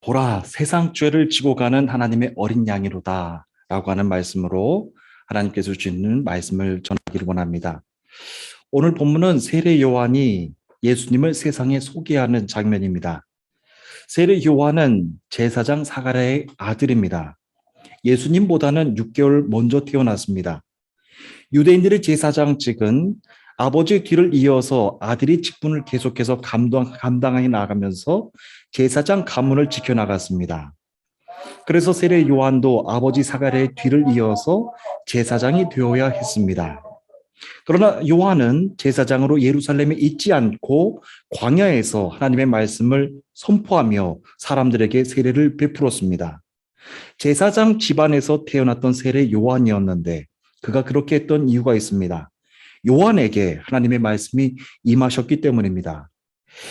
보라, 세상 죄를 지고 가는 하나님의 어린 양이로다. 라고 하는 말씀으로 하나님께서 주시는 말씀을 전하기를 원합니다. 오늘 본문은 세례 요한이 예수님을 세상에 소개하는 장면입니다. 세례 요한은 제사장 사가랴의 아들입니다. 예수님보다는 6개월 먼저 태어났습니다. 유대인들의 제사장직은 아버지의 뒤를 이어서 아들이 직분을 계속해서 감당, 감당해 나가면서 제사장 가문을 지켜나갔습니다. 그래서 세례 요한도 아버지 사가랴의 뒤를 이어서 제사장이 되어야 했습니다. 그러나 요한은 제사장으로 예루살렘에 있지 않고 광야에서 하나님의 말씀을 선포하며 사람들에게 세례를 베풀었습니다. 제사장 집안에서 태어났던 세례 요한이었는데 그가 그렇게 했던 이유가 있습니다. 요한에게 하나님의 말씀이 임하셨기 때문입니다.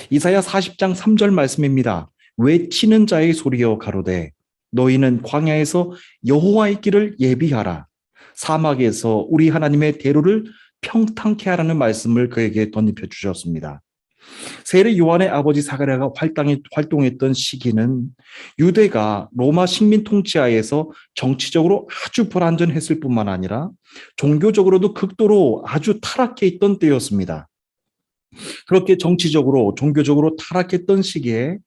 이사야 40장 3절 말씀입니다. 외치는 자의 소리여 가로되 너희는 광야에서 여호와의 길을 예비하라. 사막에서 우리 하나님의 대로를 평탄케 하라는 말씀을 그에게 덧입혀 주셨습니다. 세례 요한의 아버지 사가랴가 활동했던 시기는 유대가 로마 식민 통치하에서 정치적으로 아주 불안전했을 뿐만 아니라 종교적으로도 극도로 아주 타락해 있던 때였습니다. 그렇게 정치적으로 종교적으로 타락했던 시기에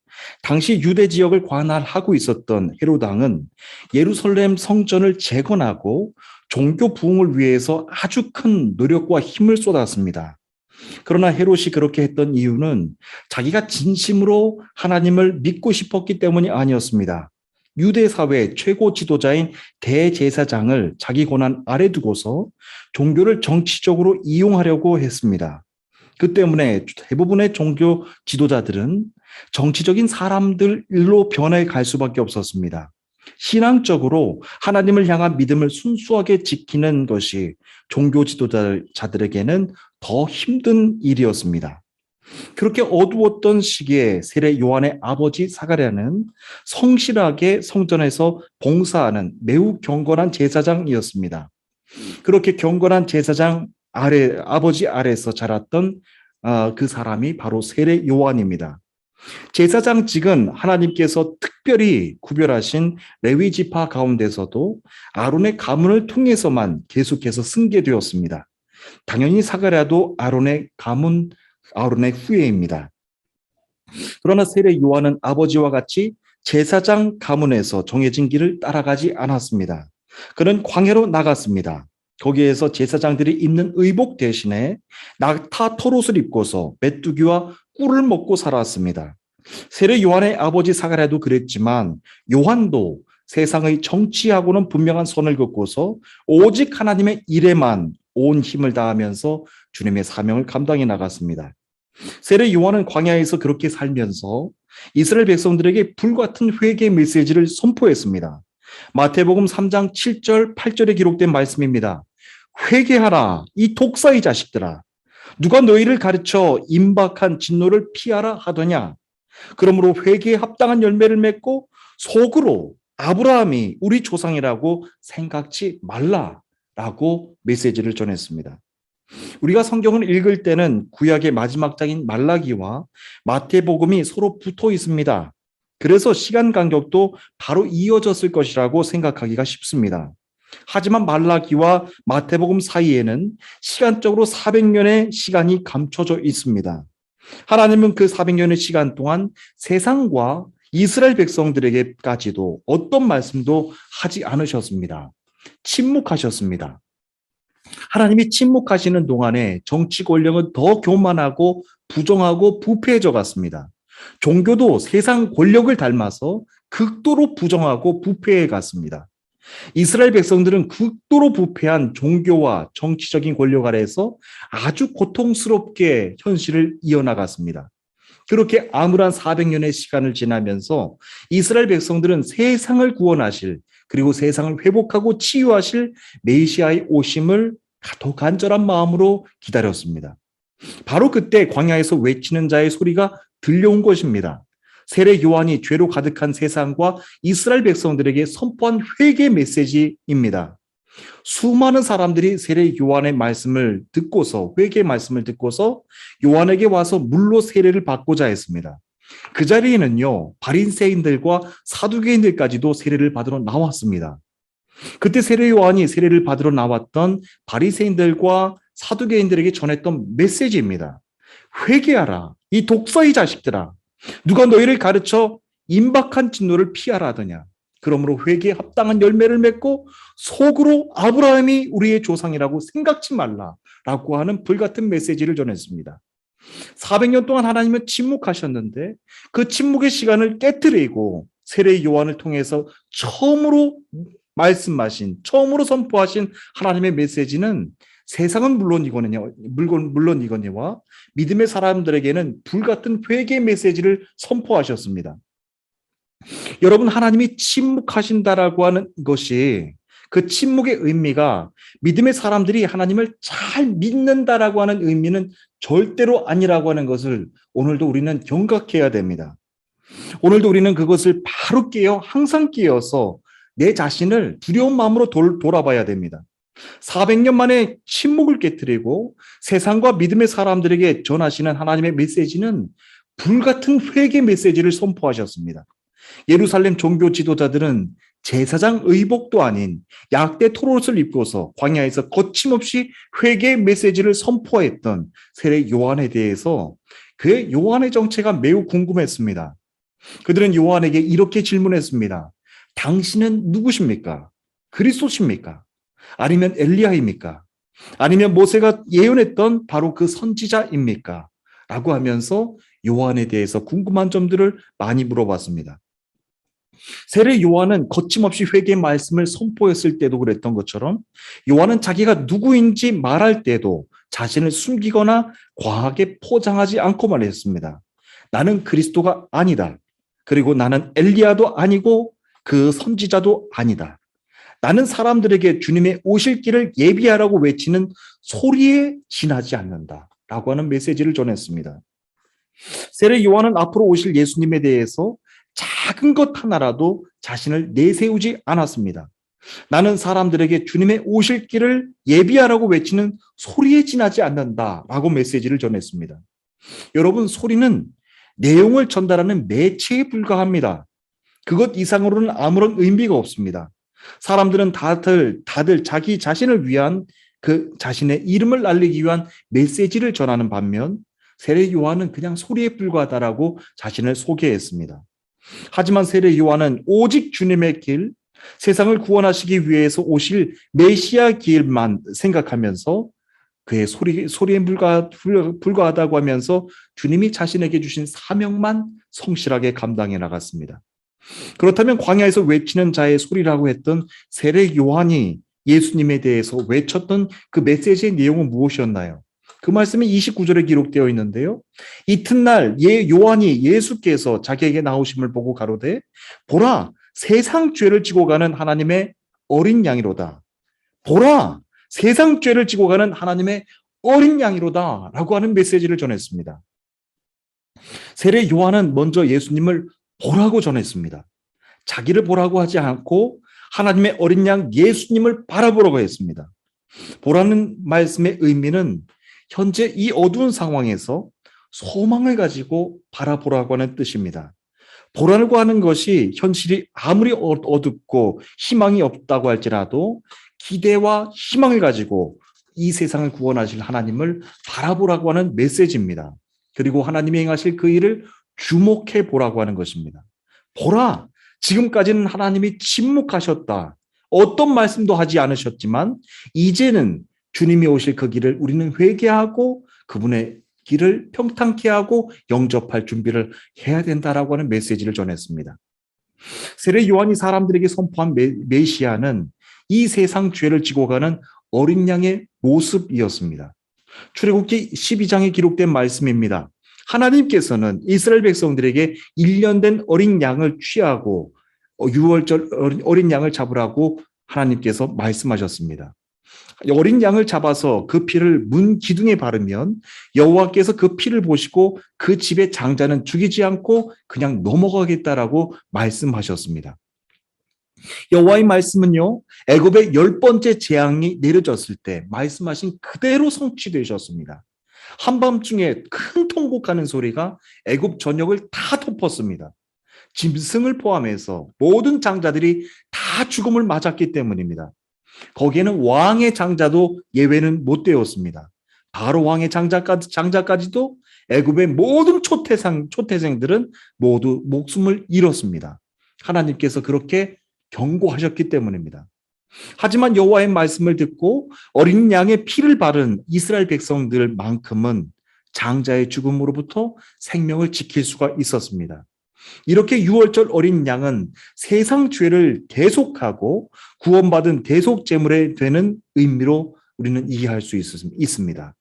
당시 유대 지역을 관할하고 있었던 헤로당은 예루살렘 성전을 재건하고 종교 부흥을 위해서 아주 큰 노력과 힘을 쏟았습니다. 그러나 헤롯이 그렇게 했던 이유는 자기가 진심으로 하나님을 믿고 싶었기 때문이 아니었습니다. 유대 사회 최고 지도자인 대제사장을 자기 권한 아래 두고서 종교를 정치적으로 이용하려고 했습니다. 그 때문에 대부분의 종교 지도자들은 정치적인 사람들로 변해 갈 수밖에 없었습니다. 신앙적으로 하나님을 향한 믿음을 순수하게 지키는 것이 종교 지도자들에게는 더 힘든 일이었습니다. 그렇게 어두웠던 시기에 세례 요한의 아버지 사가랴는 성실하게 성전에서 봉사하는 매우 경건한 제사장이었습니다. 그렇게 경건한 제사장 아래 아버지 아래에서 자랐던 어, 그 사람이 바로 세례 요한입니다. 제사장직은 하나님께서 특별히 구별하신 레위 지파 가운데서도 아론의 가문을 통해서만 계속해서 승계되었습니다. 당연히 사가랴도 아론의 가문 아론의 후예입니다. 그러나 세례 요한은 아버지와 같이 제사장 가문에서 정해진 길을 따라가지 않았습니다. 그는 광야로 나갔습니다. 거기에서 제사장들이 입는 의복 대신에 낙타 털옷을 입고서 메뚜기와 꿀을 먹고 살았습니다. 세례 요한의 아버지 사가랴도 그랬지만 요한도 세상의 정치하고는 분명한 선을 긋고서 오직 하나님의 일에만 온 힘을 다하면서 주님의 사명을 감당해 나갔습니다. 세례 요한은 광야에서 그렇게 살면서 이스라엘 백성들에게 불같은 회개 메시지를 선포했습니다. 마태복음 3장 7절, 8절에 기록된 말씀입니다. 회개하라, 이 독사의 자식들아. 누가 너희를 가르쳐 임박한 진노를 피하라 하더냐? 그러므로 회개에 합당한 열매를 맺고 속으로 아브라함이 우리 조상이라고 생각지 말라라고 메시지를 전했습니다. 우리가 성경을 읽을 때는 구약의 마지막 장인 말라기와 마태복음이 서로 붙어 있습니다. 그래서 시간 간격도 바로 이어졌을 것이라고 생각하기가 쉽습니다. 하지만 말라기와 마태복음 사이에는 시간적으로 400년의 시간이 감춰져 있습니다. 하나님은 그 400년의 시간 동안 세상과 이스라엘 백성들에게까지도 어떤 말씀도 하지 않으셨습니다. 침묵하셨습니다. 하나님이 침묵하시는 동안에 정치 권력은 더 교만하고 부정하고 부패해져 갔습니다. 종교도 세상 권력을 닮아서 극도로 부정하고 부패해 갔습니다. 이스라엘 백성들은 극도로 부패한 종교와 정치적인 권력 아래에서 아주 고통스럽게 현실을 이어나갔습니다. 그렇게 암울한 400년의 시간을 지나면서 이스라엘 백성들은 세상을 구원하실 그리고 세상을 회복하고 치유하실 메시아의 오심을 더 간절한 마음으로 기다렸습니다. 바로 그때 광야에서 외치는 자의 소리가 들려온 것입니다. 세례 요한이 죄로 가득한 세상과 이스라엘 백성들에게 선포한 회개 메시지입니다. 수많은 사람들이 세례 요한의 말씀을 듣고서 회개 말씀을 듣고서 요한에게 와서 물로 세례를 받고자 했습니다. 그 자리에는요, 바린새인들과 사두개인들까지도 세례를 받으러 나왔습니다. 그때 세례 요한이 세례를 받으러 나왔던 바리새인들과 사두개인들에게 전했던 메시지입니다. 회개하라. 이 독사의 자식들아. 누가 너희를 가르쳐 임박한 진노를 피하라 하더냐. 그러므로 회개에 합당한 열매를 맺고 속으로 아브라함이 우리의 조상이라고 생각지 말라라고 하는 불같은 메시지를 전했습니다. 400년 동안 하나님은 침묵하셨는데 그 침묵의 시간을 깨뜨리고 세례 요한을 통해서 처음으로 말씀하신 처음으로 선포하신 하나님의 메시지는 세상은 물론이거든요. 물론 물론이거니와 믿음의 사람들에게는 불같은 회개 메시지를 선포하셨습니다. 여러분 하나님이 침묵하신다라고 하는 것이 그 침묵의 의미가 믿음의 사람들이 하나님을 잘 믿는다라고 하는 의미는 절대로 아니라고 하는 것을 오늘도 우리는 경각해야 됩니다. 오늘도 우리는 그것을 바로 깨어 항상 깨어서 내 자신을 두려운 마음으로 돌, 돌아봐야 됩니다. 400년 만에 침묵을 깨뜨리고 세상과 믿음의 사람들에게 전하시는 하나님의 메시지는 불같은 회개 메시지를 선포하셨습니다. 예루살렘 종교 지도자들은 제사장 의복도 아닌 약대 토롯을 입고서 광야에서 거침없이 회개 메시지를 선포했던 세례 요한에 대해서 그의 요한의 정체가 매우 궁금했습니다. 그들은 요한에게 이렇게 질문했습니다. 당신은 누구십니까? 그리스도십니까? 아니면 엘리야입니까? 아니면 모세가 예언했던 바로 그 선지자입니까? 라고 하면서 요한에 대해서 궁금한 점들을 많이 물어봤습니다. 세례 요한은 거침없이 회개 말씀을 선포했을 때도 그랬던 것처럼 요한은 자기가 누구인지 말할 때도 자신을 숨기거나 과하게 포장하지 않고 말했습니다. 나는 그리스도가 아니다. 그리고 나는 엘리야도 아니고 그 선지자도 아니다. 나는 사람들에게 주님의 오실 길을 예비하라고 외치는 소리에 지나지 않는다. 라고 하는 메시지를 전했습니다. 세례 요한은 앞으로 오실 예수님에 대해서 작은 것 하나라도 자신을 내세우지 않았습니다. 나는 사람들에게 주님의 오실 길을 예비하라고 외치는 소리에 지나지 않는다 라고 메시지를 전했습니다. 여러분, 소리는 내용을 전달하는 매체에 불과합니다. 그것 이상으로는 아무런 의미가 없습니다. 사람들은 다들, 다들 자기 자신을 위한 그 자신의 이름을 알리기 위한 메시지를 전하는 반면 세례 요한은 그냥 소리에 불과하다라고 자신을 소개했습니다. 하지만 세례 요한은 오직 주님의 길, 세상을 구원하시기 위해서 오실 메시아 길만 생각하면서 그의 소리, 소리에 불과, 불과하다고 하면서 주님이 자신에게 주신 사명만 성실하게 감당해 나갔습니다. 그렇다면 광야에서 외치는 자의 소리라고 했던 세례 요한이 예수님에 대해서 외쳤던 그 메시지의 내용은 무엇이었나요? 그 말씀이 29절에 기록되어 있는데요. 이튿날 예 요한이 예수께서 자기에게 나오심을 보고 가로되 보라 세상 죄를 지고 가는 하나님의 어린 양이로다. 보라 세상 죄를 지고 가는 하나님의 어린 양이로다라고 하는 메시지를 전했습니다. 세례 요한은 먼저 예수님을 보라고 전했습니다. 자기를 보라고 하지 않고 하나님의 어린 양 예수님을 바라보라고 했습니다. 보라는 말씀의 의미는 현재 이 어두운 상황에서 소망을 가지고 바라보라고 하는 뜻입니다. 보라고 하는 것이 현실이 아무리 어, 어둡고 희망이 없다고 할지라도 기대와 희망을 가지고 이 세상을 구원하실 하나님을 바라보라고 하는 메시지입니다. 그리고 하나님이 행하실 그 일을 주목해 보라고 하는 것입니다. 보라, 지금까지는 하나님이 침묵하셨다. 어떤 말씀도 하지 않으셨지만 이제는 주님이 오실 그 길을 우리는 회개하고 그분의 길을 평탄케 하고 영접할 준비를 해야 된다라고 하는 메시지를 전했습니다. 세례 요한이 사람들에게 선포한 메, 시아는 이 세상 죄를 지고 가는 어린 양의 모습이었습니다. 출애굽기 12장에 기록된 말씀입니다. 하나님께서는 이스라엘 백성들에게 1년 된 어린 양을 취하고 6월절 어린 양을 잡으라고 하나님께서 말씀하셨습니다. 어린 양을 잡아서 그 피를 문 기둥에 바르면 여호와께서 그 피를 보시고 그 집의 장자는 죽이지 않고 그냥 넘어가겠다라고 말씀하셨습니다. 여호와의 말씀은요 애굽의 열 번째 재앙이 내려졌을 때 말씀하신 그대로 성취되셨습니다. 한밤중에 큰 통곡하는 소리가 애굽 전역을 다 덮었습니다. 짐승을 포함해서 모든 장자들이 다 죽음을 맞았기 때문입니다. 거기에는 왕의 장자도 예외는 못 되었습니다. 바로 왕의 장자까지, 장자까지도 애굽의 모든 초태상, 초태생들은 모두 목숨을 잃었습니다. 하나님께서 그렇게 경고하셨기 때문입니다. 하지만 여호와의 말씀을 듣고 어린 양의 피를 바른 이스라엘 백성들만큼은 장자의 죽음으로부터 생명을 지킬 수가 있었습니다. 이렇게 유월절 어린 양은 세상 죄를 대속하고 구원받은 대속 제물에 되는 의미로 우리는 이해할 수 있습니다.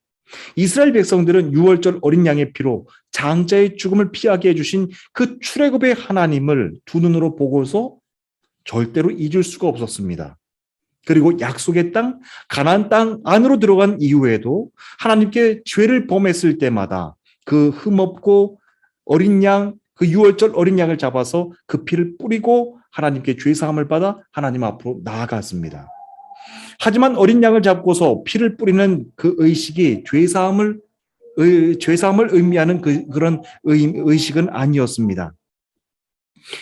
이스라엘 백성들은 유월절 어린 양의 피로 장자의 죽음을 피하게 해주신 그 출애굽의 하나님을 두 눈으로 보고서 절대로 잊을 수가 없었습니다. 그리고 약속의 땅, 가나안 땅 안으로 들어간 이후에도 하나님께 죄를 범했을 때마다 그 흠없고 어린 양, 그 유월절 어린 양을 잡아서 그 피를 뿌리고 하나님께 죄 사함을 받아 하나님 앞으로 나아갔습니다. 하지만 어린 양을 잡고서 피를 뿌리는 그 의식이 죄 사함을 죄 사함을 의미하는 그, 그런 의, 의식은 아니었습니다.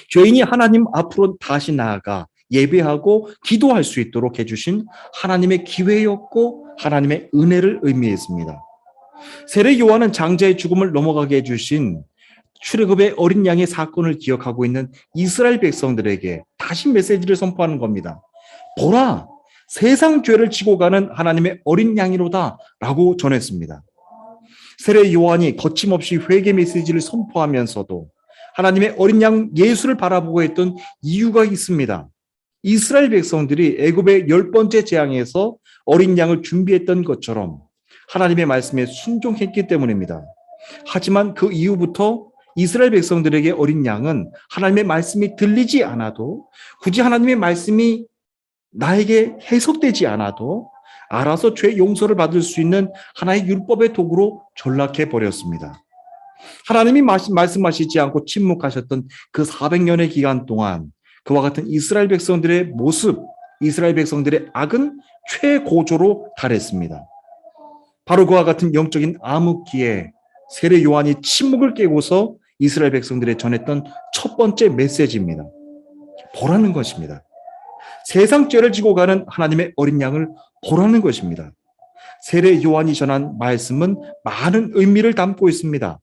죄인이 하나님 앞으로 다시 나아가 예배하고 기도할 수 있도록 해주신 하나님의 기회였고 하나님의 은혜를 의미했습니다. 세례 요한은 장자의 죽음을 넘어가게 해주신 출애굽의 어린 양의 사건을 기억하고 있는 이스라엘 백성들에게 다시 메시지를 선포하는 겁니다. 보라, 세상 죄를 지고 가는 하나님의 어린 양이로다라고 전했습니다. 세례 요한이 거침없이 회개 메시지를 선포하면서도 하나님의 어린 양 예수를 바라보고 했던 이유가 있습니다. 이스라엘 백성들이 애굽의 열 번째 재앙에서 어린 양을 준비했던 것처럼 하나님의 말씀에 순종했기 때문입니다. 하지만 그 이후부터 이스라엘 백성들에게 어린 양은 하나님의 말씀이 들리지 않아도 굳이 하나님의 말씀이 나에게 해석되지 않아도 알아서 죄 용서를 받을 수 있는 하나의 율법의 도구로 전락해 버렸습니다. 하나님이 말씀하시지 않고 침묵하셨던 그 400년의 기간 동안 그와 같은 이스라엘 백성들의 모습, 이스라엘 백성들의 악은 최고조로 달했습니다. 바로 그와 같은 영적인 암흑기에 세례 요한이 침묵을 깨고서 이스라엘 백성들에 전했던 첫 번째 메시지입니다. 보라는 것입니다. 세상 죄를 지고 가는 하나님의 어린 양을 보라는 것입니다. 세례 요한이 전한 말씀은 많은 의미를 담고 있습니다.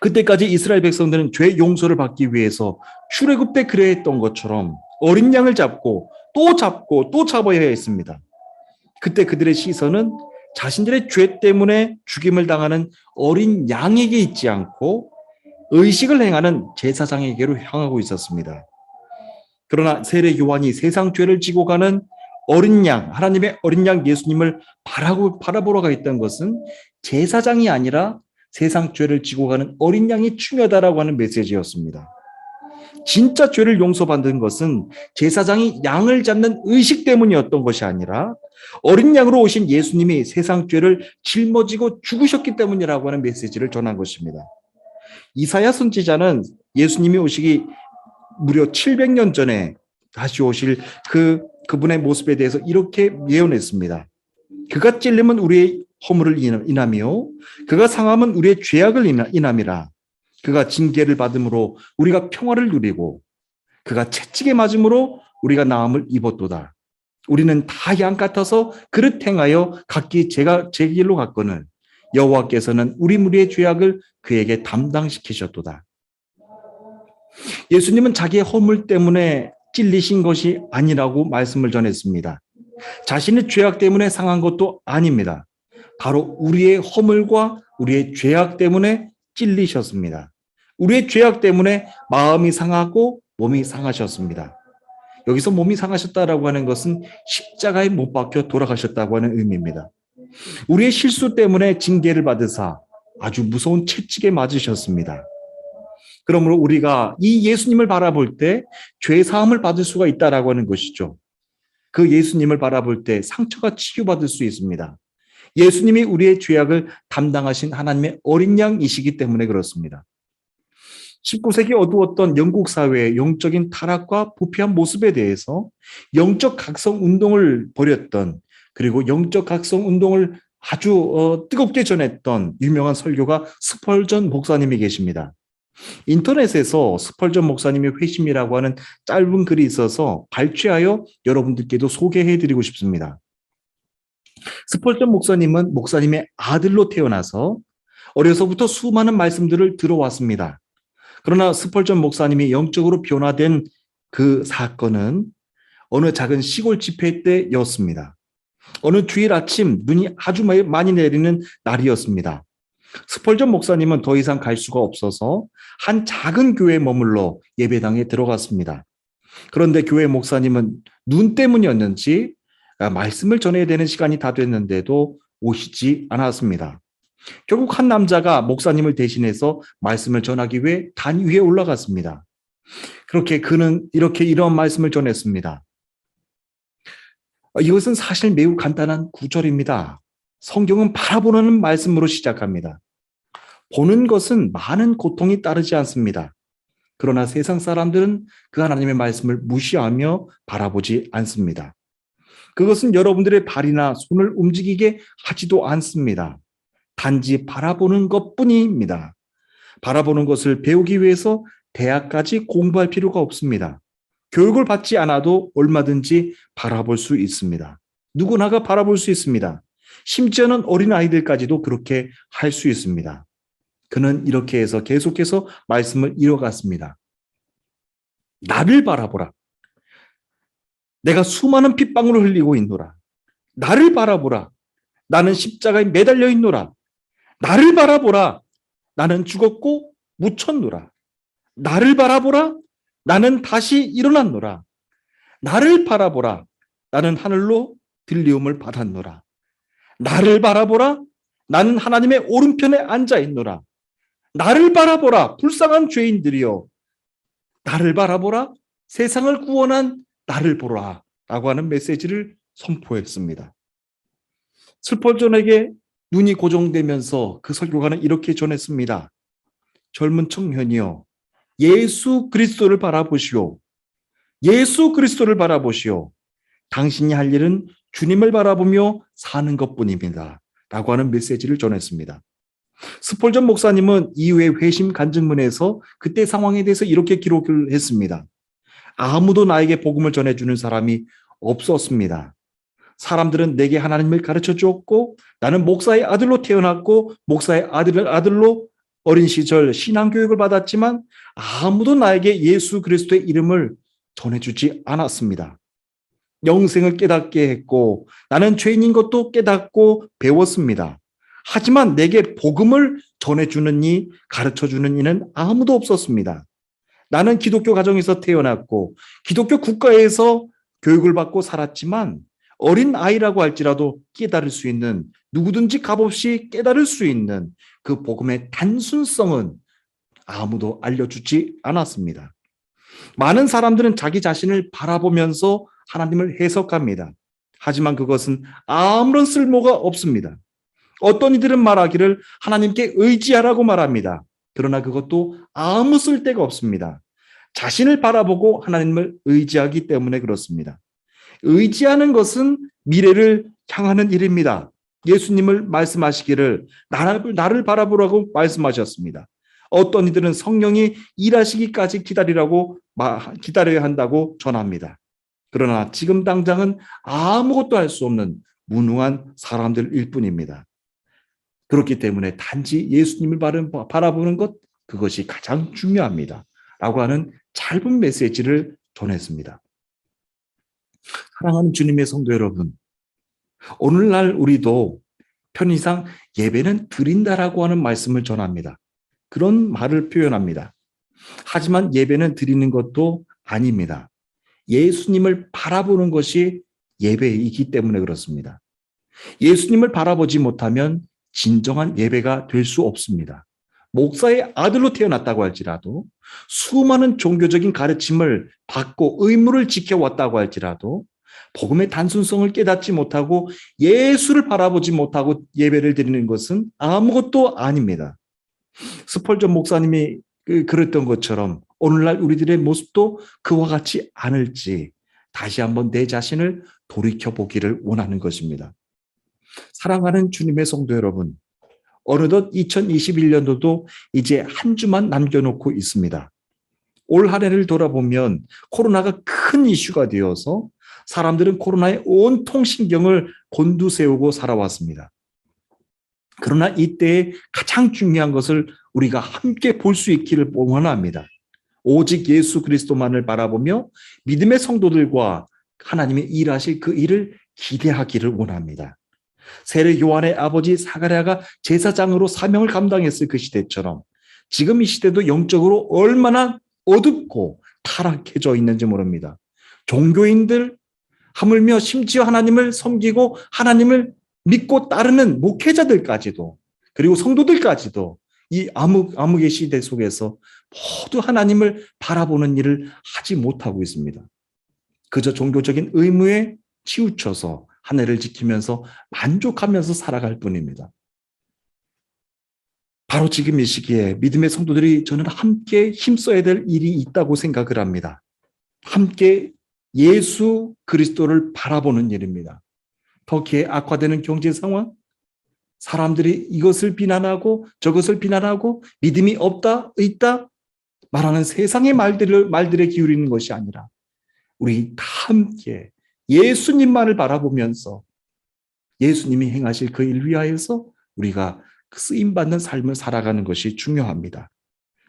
그때까지 이스라엘 백성들은 죄 용서를 받기 위해서 출애굽 때 그래 했던 것처럼 어린 양을 잡고 또 잡고 또 잡아야 했습니다. 그때 그들의 시선은 자신들의 죄 때문에 죽임을 당하는 어린 양에게 있지 않고 의식을 행하는 제사장에게로 향하고 있었습니다. 그러나 세례 요한이 세상 죄를 지고 가는 어린 양, 하나님의 어린 양 예수님을 바라보러 가 있던 것은 제사장이 아니라 세상 죄를 지고 가는 어린 양이 중요하다라고 하는 메시지였습니다. 진짜 죄를 용서받는 것은 제사장이 양을 잡는 의식 때문이었던 것이 아니라 어린 양으로 오신 예수님이 세상 죄를 짊어지고 죽으셨기 때문이라고 하는 메시지를 전한 것입니다. 이사야 선지자는 예수님이 오시기 무려 700년 전에 다시 오실 그 그분의 모습에 대해서 이렇게 예언했습니다. 그가 찔림은 우리의 허물을 인함이요 그가 상함은 우리의 죄악을 인함이라 그가 징계를 받음으로 우리가 평화를 누리고 그가 채찍에 맞음으로 우리가 나음을 입었도다. 우리는 다 양 같아서 그릇 행하여 각기 제가 제 길로 갔거늘 여호와께서는 우리 무리의 죄악을 그에게 담당시키셨도다. 예수님은 자기의 허물 때문에 찔리신 것이 아니라고 말씀을 전했습니다. 자신의 죄악 때문에 상한 것도 아닙니다. 바로 우리의 허물과 우리의 죄악 때문에 찔리셨습니다. 우리의 죄악 때문에 마음이 상하고 몸이 상하셨습니다. 여기서 몸이 상하셨다라고 하는 것은 십자가에 못 박혀 돌아가셨다고 하는 의미입니다. 우리의 실수 때문에 징계를 받으사 아주 무서운 채찍에 맞으셨습니다. 그러므로 우리가 이 예수님을 바라볼 때 죄 사함을 받을 수가 있다라고 하는 것이죠. 그 예수님을 바라볼 때 상처가 치유받을 수 있습니다. 예수님이 우리의 죄악을 담당하신 하나님의 어린 양이시기 때문에 그렇습니다. 19세기 어두웠던 영국 사회의 영적인 타락과 부패한 모습에 대해서 영적 각성 운동을 벌였던 그리고 영적 각성 운동을 아주 어, 뜨겁게 전했던 유명한 설교가 스펄전 목사님이 계십니다. 인터넷에서 스펄전 목사님의 회심이라고 하는 짧은 글이 있어서 발췌하여 여러분들께도 소개해 드리고 싶습니다. 스펄전 목사님은 목사님의 아들로 태어나서 어려서부터 수많은 말씀들을 들어왔습니다. 그러나 스펄전 목사님이 영적으로 변화된 그 사건은 어느 작은 시골 집회 때였습니다. 어느 주일 아침 눈이 아주 많이 내리는 날이었습니다. 스펄전 목사님은 더 이상 갈 수가 없어서 한 작은 교회에 머물러 예배당에 들어갔습니다. 그런데 교회 목사님은 눈 때문이었는지 말씀을 전해야 되는 시간이 다 됐는데도 오시지 않았습니다. 결국 한 남자가 목사님을 대신해서 말씀을 전하기 위해 단 위에 올라갔습니다. 그렇게 그는 이렇게 이런 말씀을 전했습니다. 이것은 사실 매우 간단한 구절입니다. 성경은 바라보는 말씀으로 시작합니다. 보는 것은 많은 고통이 따르지 않습니다. 그러나 세상 사람들은 그 하나님의 말씀을 무시하며 바라보지 않습니다. 그것은 여러분들의 발이나 손을 움직이게 하지도 않습니다. 단지 바라보는 것 뿐입니다. 바라보는 것을 배우기 위해서 대학까지 공부할 필요가 없습니다. 교육을 받지 않아도 얼마든지 바라볼 수 있습니다. 누구나가 바라볼 수 있습니다. 심지어는 어린 아이들까지도 그렇게 할 수 있습니다. 그는 이렇게 해서 계속해서 말씀을 이어갔습니다. 나를 바라보라. 내가 수많은 핏방울을 흘리고 있노라. 나를 바라보라. 나는 십자가에 매달려 있노라. 나를 바라보라. 나는 죽었고 묻혔노라. 나를 바라보라. 나는 다시 일어났노라. 나를 바라보라. 나는 하늘로 들리움을 받았노라. 나를 바라보라. 나는 하나님의 오른편에 앉아 있노라. 나를 바라보라. 불쌍한 죄인들이여. 나를 바라보라. 세상을 구원한 나를 보라. 라고 하는 메시지를 선포했습니다. 슬퍼전에게 눈이 고정되면서 그 설교가는 이렇게 전했습니다. 젊은 청년이여, 예수 그리스도를 바라보시오. 예수 그리스도를 바라보시오. 당신이 할 일은 주님을 바라보며 사는 것 뿐입니다. 라고 하는 메시지를 전했습니다. 스폴전 목사님은 이후에 회심 간증문에서 그때 상황에 대해서 이렇게 기록을 했습니다. 아무도 나에게 복음을 전해주는 사람이 없었습니다. 사람들은 내게 하나님을 가르쳐 주었고 나는 목사의 아들로 태어났고 목사의 아들, 아들로 어린 시절 신앙교육을 받았지만 아무도 나에게 예수 그리스도의 이름을 전해주지 않았습니다. 영생을 깨닫게 했고 나는 죄인인 것도 깨닫고 배웠습니다. 하지만 내게 복음을 전해주는 이, 가르쳐주는 이는 아무도 없었습니다. 나는 기독교 가정에서 태어났고 기독교 국가에서 교육을 받고 살았지만 어린 아이라고 할지라도 깨달을 수 있는 누구든지 값없이 깨달을 수 있는 그 복음의 단순성은 아무도 알려주지 않았습니다. 많은 사람들은 자기 자신을 바라보면서 하나님을 해석합니다. 하지만 그것은 아무런 쓸모가 없습니다. 어떤 이들은 말하기를 하나님께 의지하라고 말합니다. 그러나 그것도 아무 쓸데가 없습니다. 자신을 바라보고 하나님을 의지하기 때문에 그렇습니다. 의지하는 것은 미래를 향하는 일입니다. 예수님을 말씀하시기를 나를, 나를 바라보라고 말씀하셨습니다. 어떤 이들은 성령이 일하시기까지 기다리라고 기다려야 한다고 전합니다. 그러나 지금 당장은 아무것도 할 수 없는 무능한 사람들일 뿐입니다. 그렇기 때문에 단지 예수님을 바라보는 것 그것이 가장 중요합니다. 라고 하는 짧은 메시지를 전했습니다. 사랑하는 주님의 성도 여러분, 오늘날 우리도 편의상 예배는 드린다라고 하는 말씀을 전합니다. 그런 말을 표현합니다. 하지만 예배는 드리는 것도 아닙니다. 예수님을 바라보는 것이 예배이기 때문에 그렇습니다. 예수님을 바라보지 못하면 진정한 예배가 될 수 없습니다. 목사의 아들로 태어났다고 할지라도 수많은 종교적인 가르침을 받고 의무를 지켜왔다고 할지라도 복음의 단순성을 깨닫지 못하고 예수를 바라보지 못하고 예배를 드리는 것은 아무것도 아닙니다. 스펄전 목사님이 그, 그랬던 것처럼 오늘날 우리들의 모습도 그와 같지 않을지 다시 한번 내 자신을 돌이켜 보기를 원하는 것입니다. 사랑하는 주님의 성도 여러분, 어느덧 2021년도도 이제 한 주만 남겨놓고 있습니다. 올 한 해를 돌아보면 코로나가 큰 이슈가 되어서 사람들은 코로나에 온통 신경을 곤두세우고 살아왔습니다. 그러나 이때에 가장 중요한 것을 우리가 함께 볼 수 있기를 원합니다. 오직 예수 그리스도만을 바라보며 믿음의 성도들과 하나님의 일하실 그 일을 기대하기를 원합니다. 세례 요한의 아버지 사가랴가 제사장으로 사명을 감당했을 그 시대처럼 지금 이 시대도 영적으로 얼마나 어둡고 타락해져 있는지 모릅니다. 종교인들 하물며 심지어 하나님을 섬기고 하나님을 믿고 따르는 목회자들까지도 그리고 성도들까지도 이 암흑, 암흑의 시대 속에서 모두 하나님을 바라보는 일을 하지 못하고 있습니다. 그저 종교적인 의무에 치우쳐서 한 해를 지키면서 만족하면서 살아갈 뿐입니다. 바로 지금 이 시기에 믿음의 성도들이 저는 함께 힘써야 될 일이 있다고 생각을 합니다. 함께 예수 그리스도를 바라보는 일입니다. 터키의 악화되는 경제 상황, 사람들이 이것을 비난하고 저것을 비난하고 믿음이 없다, 있다 말하는 세상의 말들을 말들에 기울이는 것이 아니라 우리 다 함께 예수님만을 바라보면서 예수님이 행하실 그 일 위하여서 우리가 그 쓰임 받는 삶을 살아가는 것이 중요합니다.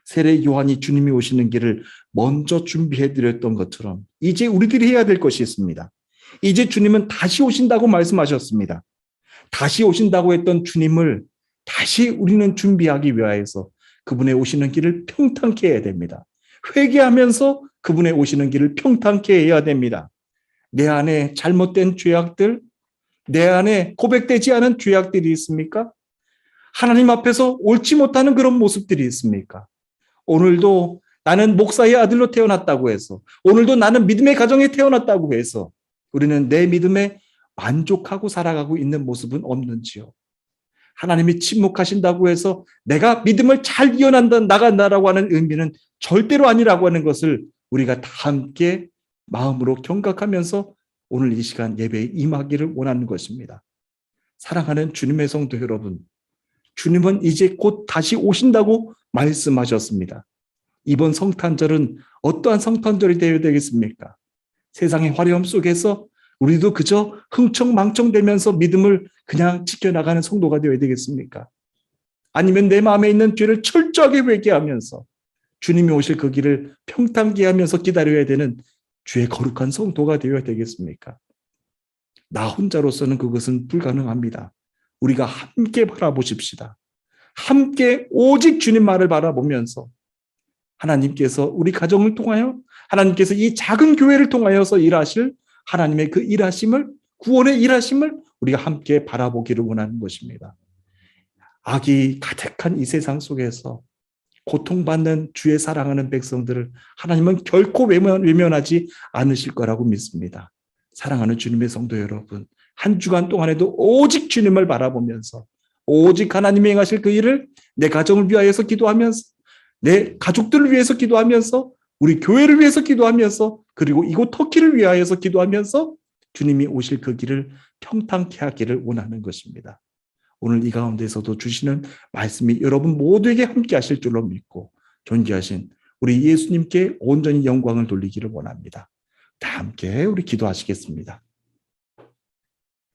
세례 요한이 주님이 오시는 길을 먼저 준비해 드렸던 것처럼 이제 우리들이 해야 될 것이 있습니다. 이제 주님은 다시 오신다고 말씀하셨습니다. 다시 오신다고 했던 주님을 다시 우리는 준비하기 위하여서 그분의 오시는 길을 평탄케 해야 됩니다. 회개하면서 그분의 오시는 길을 평탄케 해야 됩니다. 내 안에 잘못된 죄악들, 내 안에 고백되지 않은 죄악들이 있습니까? 하나님 앞에서 옳지 못하는 그런 모습들이 있습니까? 오늘도 나는 목사의 아들로 태어났다고 해서, 오늘도 나는 믿음의 가정에 태어났다고 해서, 우리는 내 믿음에 만족하고 살아가고 있는 모습은 없는지요? 하나님이 침묵하신다고 해서 내가 믿음을 잘 이어난다, 나간다라고 하는 의미는 절대로 아니라고 하는 것을 우리가 다 함께 마음으로 경각하면서 오늘 이 시간 예배에 임하기를 원하는 것입니다. 사랑하는 주님의 성도 여러분, 주님은 이제 곧 다시 오신다고 말씀하셨습니다. 이번 성탄절은 어떠한 성탄절이 되어야 되겠습니까? 세상의 화려함 속에서 우리도 그저 흥청망청되면서 믿음을 그냥 지켜나가는 성도가 되어야 되겠습니까? 아니면 내 마음에 있는 죄를 철저하게 회개하면서 주님이 오실 그 길을 평탄케 하면서 기다려야 되는 주의 거룩한 성도가 되어야 되겠습니까? 나 혼자로서는 그것은 불가능합니다. 우리가 함께 바라보십시다. 함께 오직 주님 말을 바라보면서 하나님께서 우리 가정을 통하여 하나님께서 이 작은 교회를 통하여서 일하실 하나님의 그 일하심을 구원의 일하심을 우리가 함께 바라보기를 원하는 것입니다. 악이 가득한 이 세상 속에서 고통받는 주의 사랑하는 백성들을 하나님은 결코 외면, 외면 하지 않으실 거라고 믿습니다. 사랑하는 주님의 성도 여러분, 한 주간 동안에도 오직 주님을 바라보면서 오직 하나님이 행하실 그 일을 내 가정을 위하여서 기도하면서 내 가족들을 위해서 기도하면서 우리 교회를 위해서 기도하면서 그리고 이곳 터키를 위하여서 기도하면서 주님이 오실 그 길을 평탄케 하기를 원하는 것입니다. 오늘 이 가운데서도 주시는 말씀이 여러분 모두에게 함께 하실 줄로 믿고 존귀하신 우리 예수님께 온전히 영광을 돌리기를 원합니다. 다 함께 우리 기도하시겠습니다.